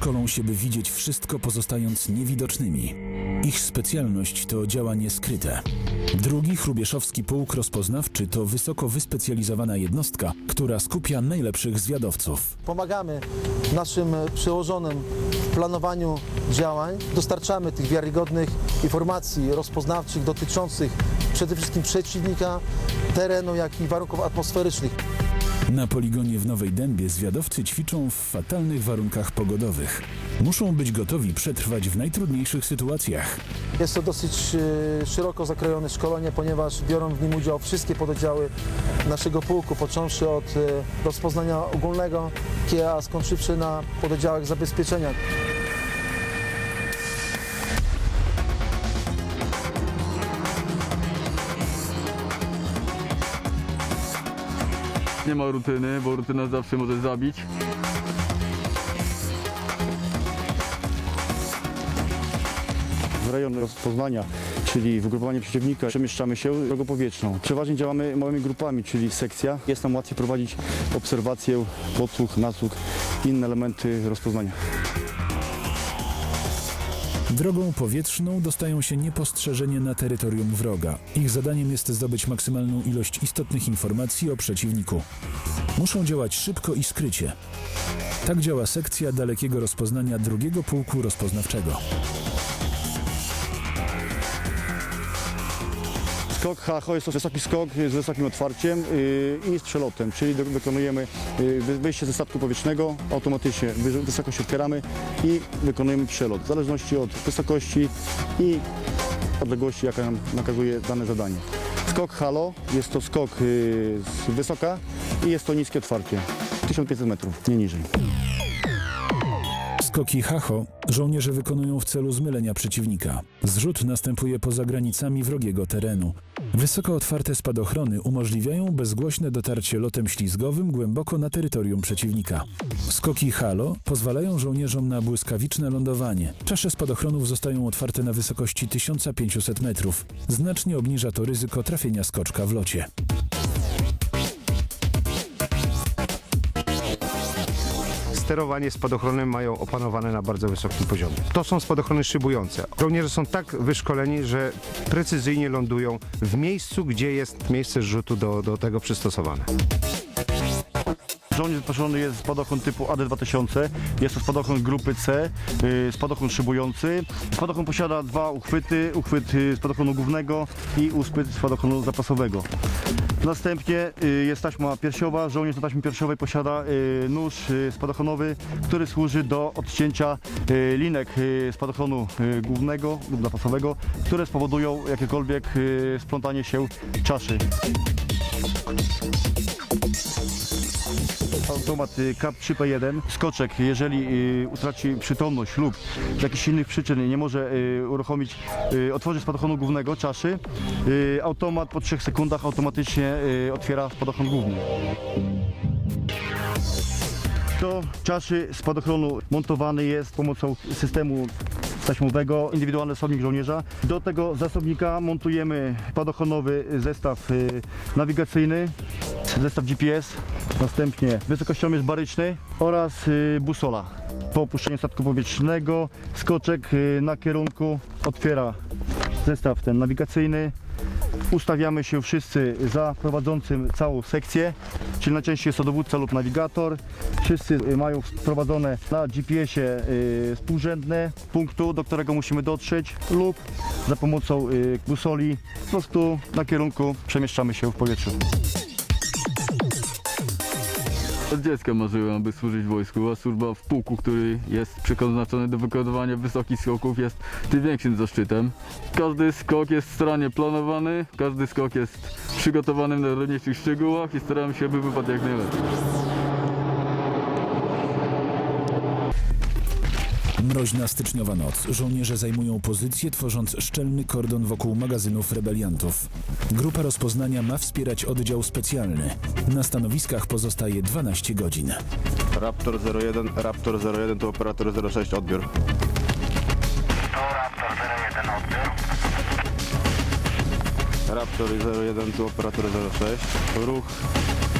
Szkolą się, by widzieć wszystko, pozostając niewidocznymi. Ich specjalność to działanie skryte. Drugi chrubieszowski pułk rozpoznawczy to wysoko wyspecjalizowana jednostka, która skupia najlepszych zwiadowców. Pomagamy naszym przełożonym w planowaniu działań. Dostarczamy tych wiarygodnych informacji rozpoznawczych dotyczących przede wszystkim przeciwnika, terenu, jak i warunków atmosferycznych. Na poligonie w Nowej Dębie zwiadowcy ćwiczą w fatalnych warunkach pogodowych. Muszą być gotowi przetrwać w najtrudniejszych sytuacjach. Jest to dosyć e, szeroko zakrojone szkolenie, ponieważ biorą w nim udział wszystkie pododdziały naszego pułku, począwszy od e, rozpoznania ogólnego, a skończywszy na pododdziałach zabezpieczenia. Nie ma rutyny, bo rutyna zawsze może zabić. w rejon rozpoznania, czyli wygrupowanie przeciwnika, przemieszczamy się drogą powietrzną. Przeważnie działamy małymi grupami, czyli sekcja. Jest nam łatwiej prowadzić obserwację, podsłuch, nasłuch, inne elementy rozpoznania. Drogą powietrzną dostają się niepostrzeżenie na terytorium wroga. Ich zadaniem jest zdobyć maksymalną ilość istotnych informacji o przeciwniku. Muszą działać szybko i skrycie. Tak działa sekcja dalekiego rozpoznania drugiego pułku rozpoznawczego. Skok HACHO jest to wysoki skok z wysokim otwarciem yy, i z przelotem, czyli wykonujemy wy- wyjście ze statku powietrznego, automatycznie wy- wysoko się otwieramy i wykonujemy przelot, w zależności od wysokości i odległości, jaka nam nakazuje dane zadanie. Skok halo jest to skok yy, z wysoka i jest to niskie otwarcie, 1500 metrów, nie niżej. Skoki Hacho żołnierze wykonują w celu zmylenia przeciwnika. Zrzut następuje poza granicami wrogiego terenu. Wysoko otwarte spadochrony umożliwiają bezgłośne dotarcie lotem ślizgowym głęboko na terytorium przeciwnika. Skoki Halo pozwalają żołnierzom na błyskawiczne lądowanie. Czasze spadochronów zostają otwarte na wysokości 1500 metrów. Znacznie obniża to ryzyko trafienia skoczka w locie. Sterowanie spadochronem mają opanowane na bardzo wysokim poziomie. To są spadochrony szybujące. Żołnierze są tak wyszkoleni, że precyzyjnie lądują w miejscu, gdzie jest miejsce zrzutu do, do tego przystosowane. Żołnierz wyposażony jest w spadochron typu AD2000. Jest to spadochron grupy C, yy, spadochron szybujący. Spadochron posiada dwa uchwyty, uchwyt yy, spadochronu głównego i uchwyt spadochronu zapasowego. Następnie yy, jest taśma piersiowa. Żołnierz na taśmie piersiowej posiada nóż spadochronowy, który służy do odcięcia linek spadochronu głównego lub zapasowego, które spowodują jakiekolwiek splątanie się czaszy. Automat y, KAP 3P1. Skoczek, jeżeli y, utraci przytomność lub z jakichś innych przyczyn nie może y, uruchomić, y, otworzyć spadochronu głównego, czaszy, automat po 3 sekundach automatycznie otwiera spadochron główny. Do czaszy spadochronu montowany jest pomocą systemu taśmowego indywidualny zasobnik żołnierza. Do tego zasobnika montujemy spadochronowy zestaw y, zestaw GPS, następnie wysokościomierz baryczny oraz y, busola. Po opuszczeniu statku powietrznego skoczek y, na kierunku otwiera zestaw ten nawigacyjny. Ustawiamy się wszyscy za prowadzącym całą sekcję, czyli najczęściej jest to dowódca lub nawigator. Wszyscy y, mają wprowadzone na GPS-ie współrzędne punktu, do którego musimy dotrzeć lub za pomocą busoli po prostu na kierunku przemieszczamy się w powietrzu. Od dziecka marzyłem, aby służyć w wojsku, a służba w pułku, który jest przeznaczony do wykonywania wysokich skoków jest tym większym zaszczytem. Każdy skok jest starannie planowany, każdy skok jest przygotowany na najmniejszych szczegółach i staramy się, by wypadł jak najlepiej. Mroźna styczniowa noc. Żołnierze zajmują pozycję, tworząc szczelny kordon wokół magazynów rebeliantów. Grupa rozpoznania ma wspierać oddział specjalny. Na stanowiskach pozostaje 12 godzin. Raptor 01, Raptor 01 to operator 06, odbiór. Tu Raptor 01 odbiór. Raptor 01 tu operator 06, ruch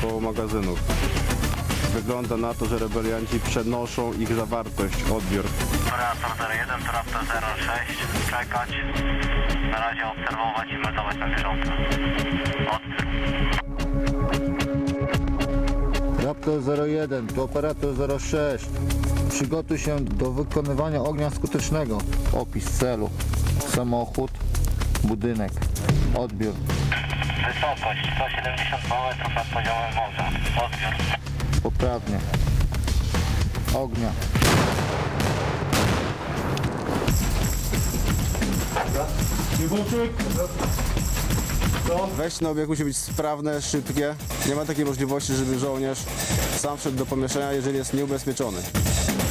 koło magazynów. Wygląda na to, że rebelianci przenoszą ich zawartość, odbiór. Operator 01 to Raptor 06. Czekać. Na razie obserwować i meldować na bieżąco. Odbiór. Raptor 01, to operator 06. Przygotuj się do wykonywania ognia skutecznego. Opis celu. Samochód, budynek. Odbiór. Wysokość 172 metrów nad poziomem morza. Odbiór. Poprawnie. Ognia. Wejście na obiekt musi być sprawne, szybkie. Nie ma takiej możliwości, żeby żołnierz sam wszedł do pomieszczenia, jeżeli jest nieubezpieczony.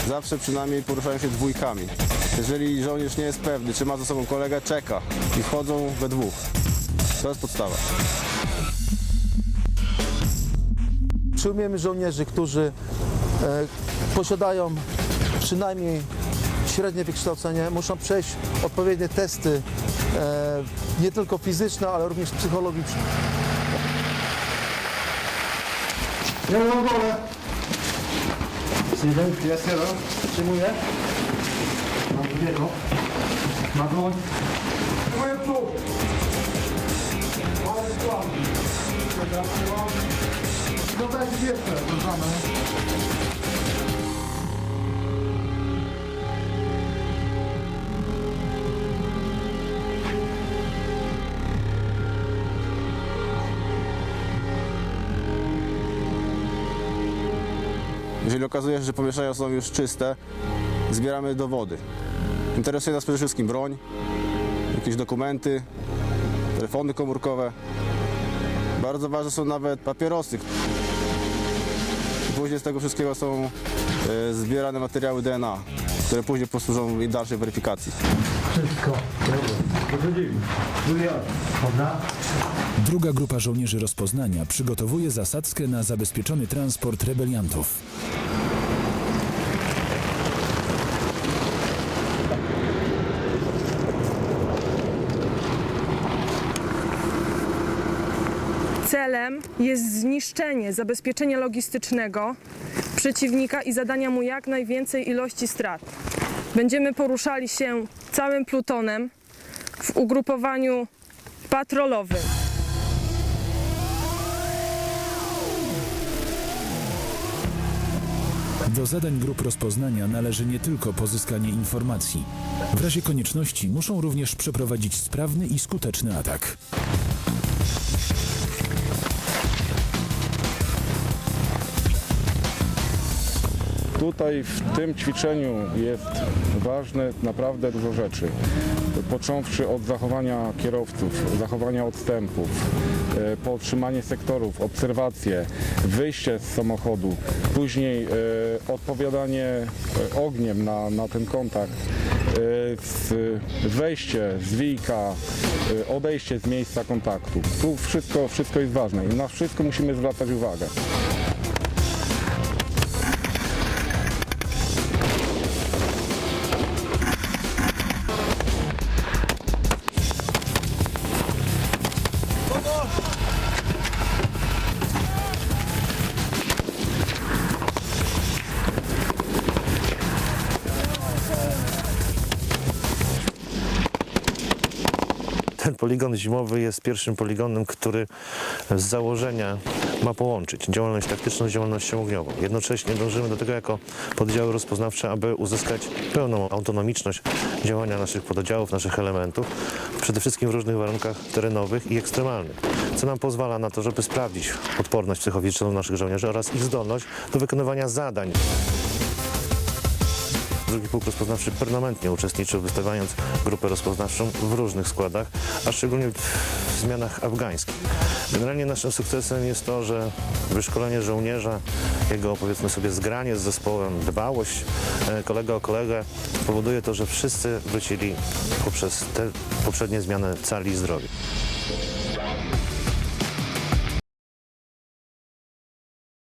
Zawsze przynajmniej poruszają się dwójkami. Jeżeli żołnierz nie jest pewny, czy ma ze sobą kolegę, czeka i wchodzą we dwóch. To jest podstawa. Przyjmujemy żołnierzy, którzy e, posiadają przynajmniej średnie wykształcenie, muszą przejść odpowiednie testy, e, nie tylko fizyczne, ale również psychologiczne. Jest jeden. Przyjmuję. Mam drugiego. Jeżeli okazuje się, że pomieszczenia są już czyste, zbieramy dowody. Interesuje nas przede wszystkim broń, jakieś dokumenty, telefony komórkowe. Bardzo ważne są nawet papierosy. Później z tego wszystkiego są e, zbierane materiały DNA, które później posłużą i dalszej weryfikacji. Druga grupa żołnierzy rozpoznania przygotowuje zasadzkę na zabezpieczony transport rebeliantów. Celem jest zniszczenie zabezpieczenia logistycznego przeciwnika i zadania mu jak najwięcej ilości strat. Będziemy poruszali się całym plutonem w ugrupowaniu patrolowym. Do zadań grup rozpoznania należy nie tylko pozyskanie informacji. W razie konieczności muszą również przeprowadzić sprawny i skuteczny atak. Tutaj w tym ćwiczeniu jest ważne naprawdę dużo rzeczy. Począwszy od zachowania kierowców, zachowania odstępów, e, podtrzymanie sektorów, obserwacje, wyjście z samochodu, później e, odpowiadanie e, ogniem na, na ten kontakt, wejście z wijka, e, odejście z miejsca kontaktu. Tu wszystko, wszystko jest ważne i na wszystko musimy zwracać uwagę. Ten poligon zimowy jest pierwszym poligonem, który z założenia ma połączyć działalność taktyczną z działalnością ogniową. Jednocześnie dążymy do tego jako pododdziały rozpoznawcze, aby uzyskać pełną autonomiczność działania naszych pododdziałów, naszych elementów, przede wszystkim w różnych warunkach terenowych i ekstremalnych, co nam pozwala na to, żeby sprawdzić odporność psychofizyczną naszych żołnierzy oraz ich zdolność do wykonywania zadań. Drugi pułk rozpoznawczy permanentnie uczestniczył, wystawiając grupę rozpoznawczą w różnych składach, a szczególnie w zmianach afgańskich. Generalnie naszym sukcesem jest to, że wyszkolenie żołnierza, jego powiedzmy sobie zgranie z zespołem, dbałość e, kolega o kolegę powoduje to, że wszyscy wrócili poprzez te poprzednie zmiany cali i zdrowi.